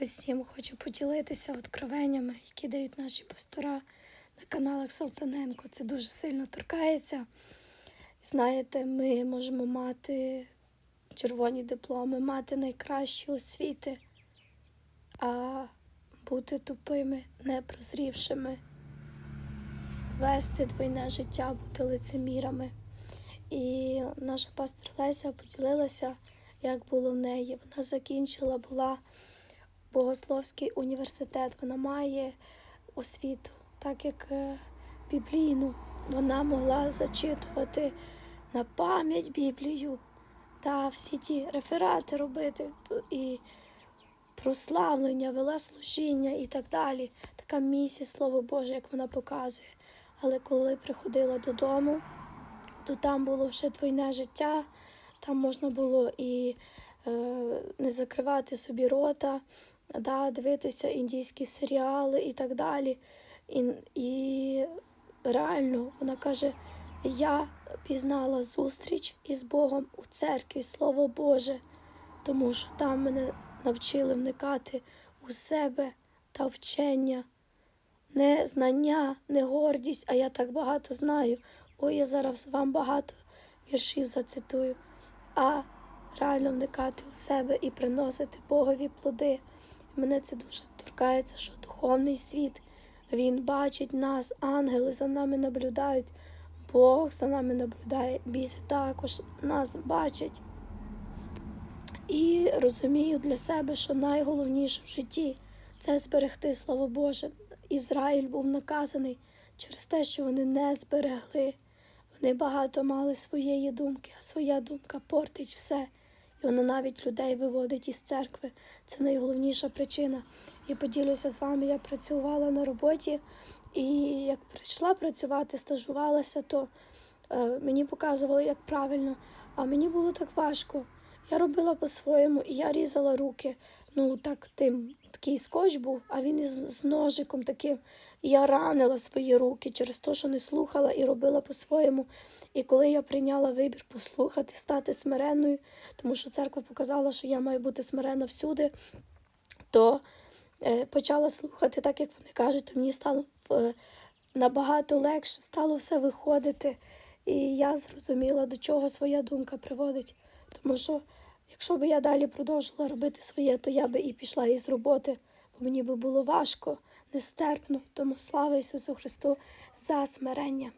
Всім хочу поділитися откровеннями, які дають наші пастора на каналах Салтаненко. Це дуже сильно торкається. Знаєте, ми можемо мати червоні дипломи, мати найкращі освіти, а бути тупими, непрозрівшими, вести двойне життя, бути лицемірами. І наша пастор Леся поділилася, як було в неї. Вона закінчила, була богословський університет. Вона має освіту, так як е, біблійну. Вона могла зачитувати на пам'ять Біблію та всі ті реферати робити і прославлення, вела служіння і так далі. Така місія, Слово Боже, як вона показує. Але коли приходила додому, то там було вже двойне життя, там можна було і е, не закривати собі рота, да, дивитися індійські серіали і так далі. І, і реально вона каже: я пізнала зустріч із Богом у церкві, Слово Боже, тому що там мене навчили вникати у себе та вчення. Не знання, не гордість, а я так багато знаю. Ой, я зараз вам багато віршів зацитую, а реально вникати у себе і приносити Богові плоди. Мене це дуже торкається, що духовний світ, він бачить нас, ангели за нами наблюдають, Бог за нами наблюдає, біси також нас бачать. І розумію для себе, що найголовніше в житті це зберегти Слово Боже. Ізраїль був наказаний через те, що вони не зберегли. Вони багато мали своєї думки, а своя думка портить все. І вона навіть людей виводить із церкви. Це найголовніша причина. І поділюся з вами, я працювала на роботі, і як прийшла працювати, стажувалася, то е, мені показували, як правильно, а мені було так важко. Я робила по-своєму, і я різала руки. Ну, так тим такий скотч був, а він із з ножиком таким. Я ранила свої руки через те, що не слухала і робила по-своєму. І коли я прийняла вибір послухати, стати смиренною, тому що церква показала, що я маю бути смирена всюди, то е, почала слухати, так як вони кажуть, то мені стало е, набагато легше, стало все виходити. І я зрозуміла, до чого своя думка приводить. Тому що якщо б я далі продовжила робити своє, то я би і пішла із роботи, бо мені би було важко, нестерпно. Тому слава Ісусу Христу за смирення.